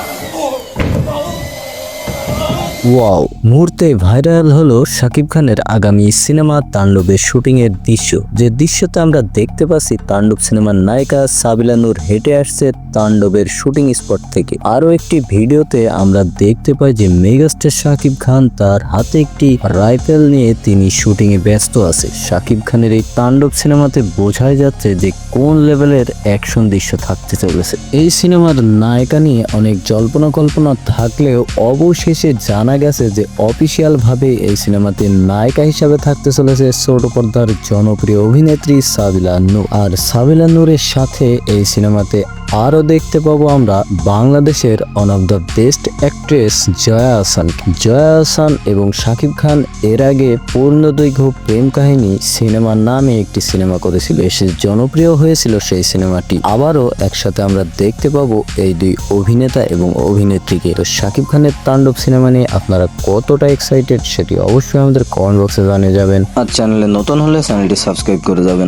О! Wow. মুহূর্তে viral হলো শাকিব খানের আগামী সিনেমা তাণ্ডবের শুটিং এর দৃশ্য। যে দৃশ্যতে আমরা দেখতে পাচ্ছি তাণ্ডব সিনেমার নায়িকা সাবিলা নূর হেঁটে আসছে তাণ্ডবের শুটিং স্পট থেকে। আরও একটি ভিডিওতে আমরা দেখতে পাই যে মেগাস্টার শাকিব খান তার হাতে একটি রাইফেল নিয়ে তিনি শুটিং এ ব্যস্ত আছে। শাকিব খানের এই তাণ্ডব সিনেমাতে বোঝাই যাচ্ছে যে কোন লেভেলের অ্যাকশন দৃশ্য থাকতে চলেছে। এই সিনেমার নায়িকা নিয়ে অনেক জল্পনা কল্পনা থাকলেও অবশেষে জানা গেছে যে অফিসিয়ালভাবে এই সিনেমাতে নায়িকা হিসাবে থাকতে চলেছে ছোট পর্দার জনপ্রিয় অভিনেত্রী সাবিলা নূর। আর সাবিলা নূরের সাথে এই সিনেমাতে আরও দেখতে পাবো আমরা বাংলাদেশের one of the best actress Joya Ahsan Joya Ahsan এবং শাকিব খান এর আগে পূর্ণদৈর্ঘ্য প্রেম কাহিনী সিনেমার নামে একটি সিনেমা করেছিল এসে জনপ্রিয় হয়েছিল সেই সিনেমাটি। আবারও একসাথে আমরা দেখতে পাবো এই দুই অভিনেতা এবং অভিনেত্রীকে। তো শাকিব খানের তাণ্ডব সিনেমা নিয়ে আপনারা কতটা এক্সাইটেড সেটি অবশ্যই আমাদের কমেন্ট বক্সে জানিয়ে যাবেন। আর চ্যানেলে নতুন হলে চ্যানেলটি সাবস্ক্রাইব করে যাবেন।